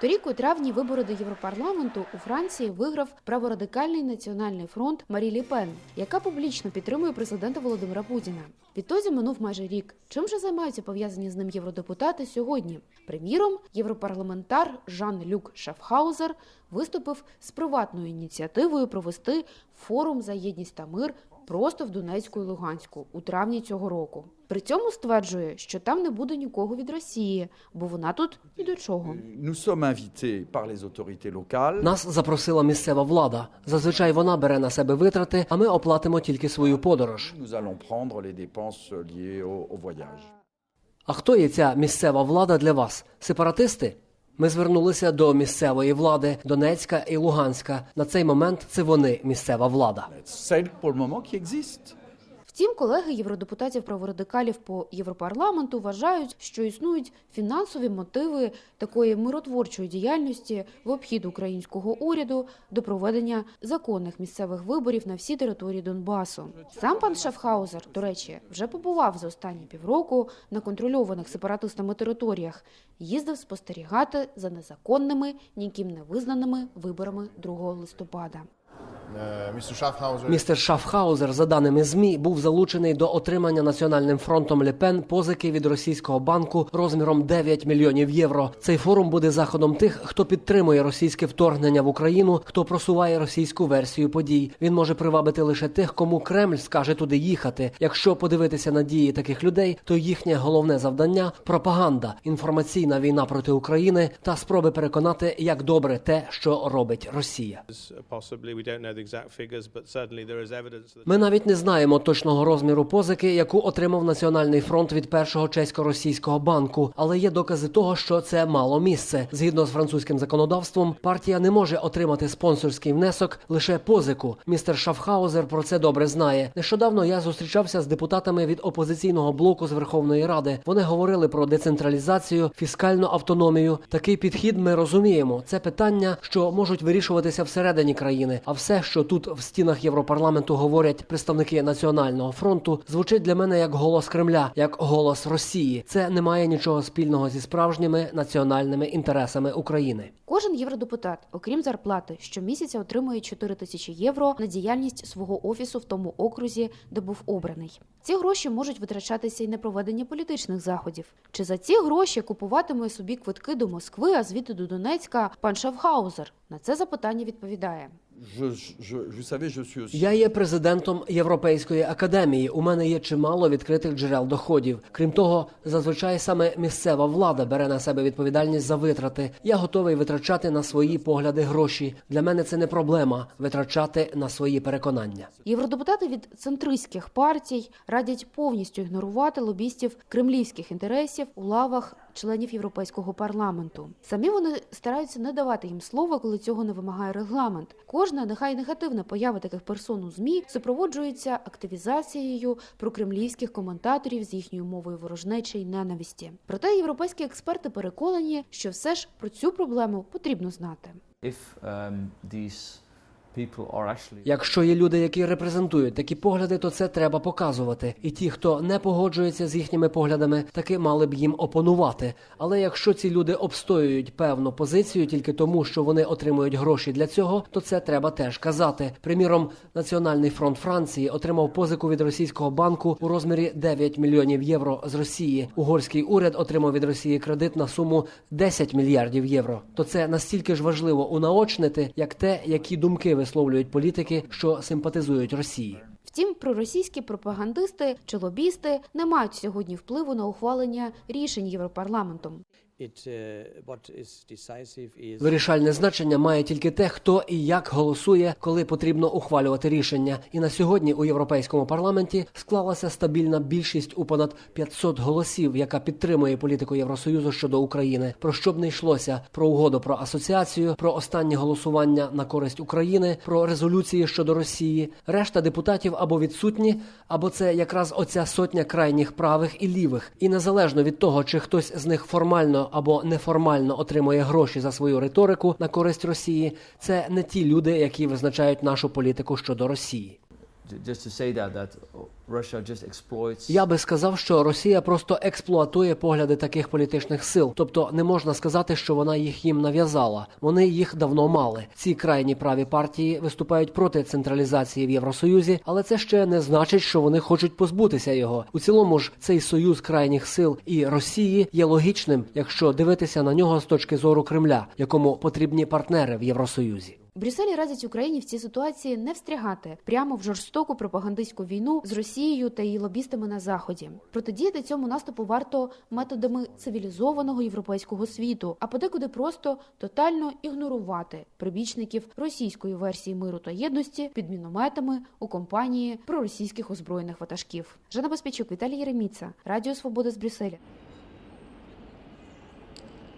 Торік у травні вибори до Європарламенту у Франції виграв праворадикальний національний фронт Марі Лі Пен, яка публічно підтримує президента Володимира Путіна. Відтоді минув майже рік. Чим же займаються пов'язані з ним євродепутати сьогодні? Приміром, європарламентар Жан-Люк Шафхаузер виступив з приватною ініціативою провести форум за єдність та мир просто в Донецьку і Луганську у травні цього року. При цьому стверджує, що там не буде нікого від Росії, бо вона тут ні до чого. Нас запросила місцева влада. Зазвичай вона бере на себе витрати, а ми оплатимо тільки свою подорож. А хто є ця місцева влада для вас? Сепаратисти? Ми звернулися до місцевої влади Донецька і Луганська. На цей момент це вони місцева влада. Втім, колеги євродепутатів праворадикалів по Європарламенту вважають, що існують фінансові мотиви такої миротворчої діяльності в обхід українського уряду до проведення законних місцевих виборів на всій території Донбасу. Сам пан Шафхаузер, до речі, вже побував за останні півроку на контрольованих сепаратистами територіях. Їздив спостерігати за незаконними, ніким не визнаними виборами 2 листопада. Uh, Містер Шафхаузер, за даними змі, був залучений до отримання національним фронтом Лепен позики від російського банку розміром 9 мільйонів євро. Цей форум буде заходом тих, хто підтримує російське вторгнення в Україну, хто просуває російську версію подій. Він може привабити лише тих, кому Кремль скаже туди їхати. Якщо подивитися на дії таких людей, то їхнє головне завдання пропаганда, інформаційна війна проти України та спроби переконати, як добре те, що робить Росія. Ми навіть не знаємо точного розміру позики, яку отримав Національний фронт від першого чесько-російського банку, але є докази того, що це мало місце. Згідно з французьким законодавством, партія не може отримати спонсорський внесок лише позику. Містер Шафхаузер про це добре знає. Нещодавно я зустрічався з депутатами від опозиційного блоку з Верховної Ради. Вони говорили про децентралізацію, фіскальну автономію. Такий підхід ми розуміємо. Це питання, що можуть вирішуватися всередині країни. А все, що тут в стінах Європарламенту говорять представники національного фронту, звучить для мене як голос Кремля, як голос Росії. Це не має нічого спільного зі справжніми національними інтересами України. Кожен євродепутат, окрім зарплати, щомісяця отримує 4 тисячі євро на діяльність свого офісу в тому окрузі, де був обраний. Ці гроші можуть витрачатися й на проведення політичних заходів. Чи за ці гроші купуватиме собі квитки до Москви, а звідти до Донецька пан Шафхаузер? На це запитання відповідає. Je, je, vous savez, je suis aussi Я є президентом Європейської академії. У мене є чимало відкритих джерел доходів. Крім того, зазвичай саме місцева влада бере на себе відповідальність за витрати. Я готовий витрачати на свої погляди гроші. Для мене це не проблема витрачати на свої переконання. Євродепутати від центристських партій радять повністю ігнорувати лобістів кремлівських інтересів у лавах членів Європейського парламенту. Самі вони стараються не давати їм слова, коли цього не вимагає регламент. Кожна нехай негативна поява таких персон у змі супроводжується активізацією прокремлівських коментаторів з їхньою мовою ворожнечі й ненависті. Проте європейські експерти переконані, що все ж про цю проблему потрібно знати. if um, these Якщо є люди, які репрезентують такі погляди, то це треба показувати. І ті, хто не погоджується з їхніми поглядами, таки мали б їм опонувати. Але якщо ці люди обстоюють певну позицію тільки тому, що вони отримують гроші для цього, то це треба теж казати. Приміром, Національний фронт Франції отримав позику від російського банку у розмірі 9 мільйонів євро з Росії. Угорський уряд отримав від Росії кредит на суму 10 мільярдів євро. То це настільки ж важливо унаочнити, як те, які думки висловлюють політики, що симпатизують Росії. Втім, проросійські пропагандисти чи лобісти не мають сьогодні впливу на ухвалення рішень Європарламентом. Uh, Вирішальне значення має тільки те, хто і як голосує, коли потрібно ухвалювати рішення. І на сьогодні у європейському парламенті склалася стабільна більшість у понад 500 голосів, яка підтримує політику Євросоюзу щодо України. Про що б не йшлося про угоду про асоціацію, про останнє голосування на користь України, про резолюції щодо Росії. Решта депутатів або відсутні, або це якраз оця сотня крайніх правих і лівих. І незалежно від того, чи хтось з них формально або неформально отримує гроші за свою риторику на користь Росії, це не ті люди, які визначають нашу політику щодо Росії. Exploits. Я би сказав, що Росія просто експлуатує погляди таких політичних сил, тобто не можна сказати, що вона їх їм нав'язала. Вони їх давно мали. Ці крайні праві партії виступають проти централізації в Євросоюзі, але це ще не значить, що вони хочуть позбутися його. У цілому ж цей союз крайніх сил і Росії є логічним, якщо дивитися на нього з точки зору Кремля, якому потрібні партнери в Євросоюзі. Брюсселі радять Україні в цій ситуації не встрягати прямо в жорстоку пропагандистську війну з Росією та її лобістами на заході. Протидіяти цьому наступу варто методами цивілізованого європейського світу, а подекуди просто тотально ігнорувати прибічників російської версії миру та єдності під мінометами у компанії проросійських озброєних ватажків. Жанна Безпечук, Віталій Єреміца, Радіо Свобода з Брюсселя.